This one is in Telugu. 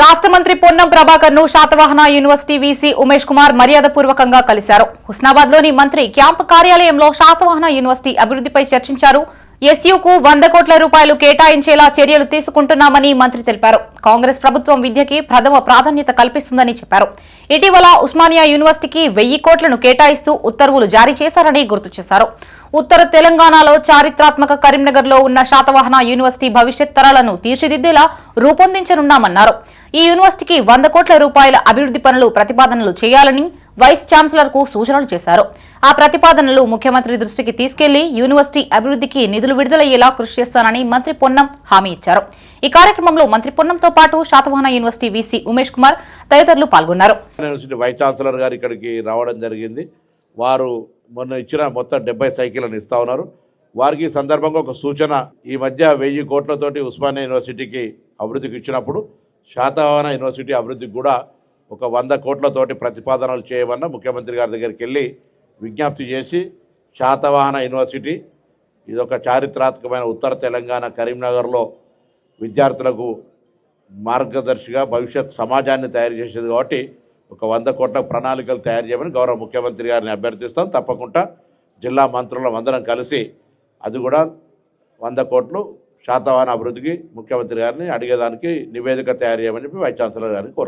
రాష్ట్ర మంత్రి పొన్నం ప్రభాకర్ను శాతవాహన యూనివర్సిటీ వీసీ ఉమేష్ కుమార్ మర్యాదపూర్వకంగా కలిశారు. హుస్నాబాద్లోని మంత్రి క్యాంపు కార్యాలయంలో శాతవాహన యూనివర్సిటీ అభివృద్ధిపై చర్చించారు. ఎస్యూకు వంద కోట్ల రూపాయలు కేటాయించేలా చర్యలు తీసుకుంటున్నామని మంత్రి తెలిపారు. కాంగ్రెస్ ప్రభుత్వం విద్యకి ప్రథమ ప్రాధాన్యత కల్పిస్తుందని చెప్పారు. ఇటీవల ఉస్మానియా యూనివర్సిటీకి వెయ్యి కోట్లను కేటాయిస్తూ ఉత్తర్వులు జారీ చేశారని గుర్తు చేశారు. ఉత్తర తెలంగాణలో చారిత్రాత్మక కరీంనగర్లో ఉన్న శాతవాహన యూనివర్సిటీ భవిష్యత్ తరాలను తీర్చిదిద్దేలా రూపొందించనున్నామన్నారు. ఈ యూనివర్సిటీకి వంద కోట్ల రూపాయల అభివృద్ధి పనులు ప్రతిపాదనలు చేయాలని వైస్ ఛాన్సలర్కు సూచనలు చేశారు. ఆ ప్రతిపాదనలు ముఖ్యమంత్రి దృష్టికి తీసుకెళ్ళి యూనివర్సిటీ అభివృద్ధికి నిధులు విడుదలయ్యేలా కృషి చేస్తానని మంత్రి పొన్నం హామీ ఇచ్చారు. ఈ కార్యక్రమంలో మంత్రి పొన్నంతో పాటు శాతవాహన యూనివర్సిటీ వీసీ ఉమేష్ కుమార్ తదితరులు పాల్గొన్నారు. యూనివర్సిటీ వైస్ ఛాన్సలర్ గారు ఇక్కడికి రావడం జరిగింది. వారు మొన్న ఇచ్చిన మొత్తం డెబ్బై సైకిళ్ళని ఇస్తా ఉన్నారు. వారికి ఈ సందర్భంగా ఒక సూచన ఈ మధ్య వెయ్యి కోట్లతోటి ఉస్మానియా యూనివర్సిటీకి అభివృద్ధికి ఇచ్చినప్పుడు శాతవాహన యూనివర్సిటీ అభివృద్ధికి కూడా ఒక వంద కోట్లతోటి ప్రతిపాదనలు చేయమన్న ముఖ్యమంత్రి గారి దగ్గరికి వెళ్ళి విజ్ఞప్తి చేసి శాతవాహన యూనివర్సిటీ ఇది ఒక చారిత్రాత్మకమైన ఉత్తర తెలంగాణ కరీంనగర్లో విద్యార్థులకు మార్గదర్శిగా భవిష్యత్ సమాజాన్ని తయారు చేసేది కాబట్టి ఒక వంద కోట్ల ప్రణాళికలు తయారు చేయమని గౌరవ ముఖ్యమంత్రి గారిని అభ్యర్థిస్తాం. తప్పకుండా జిల్లా మంత్రులం అందరం కలిసి అది కూడా వంద కోట్లు శాతవాహన అభివృద్ధికి ముఖ్యమంత్రి గారిని అడిగేదానికి నివేదిక తయారు చేయమని చెప్పి వైస్ ఛాన్సలర్ గారిని కోరు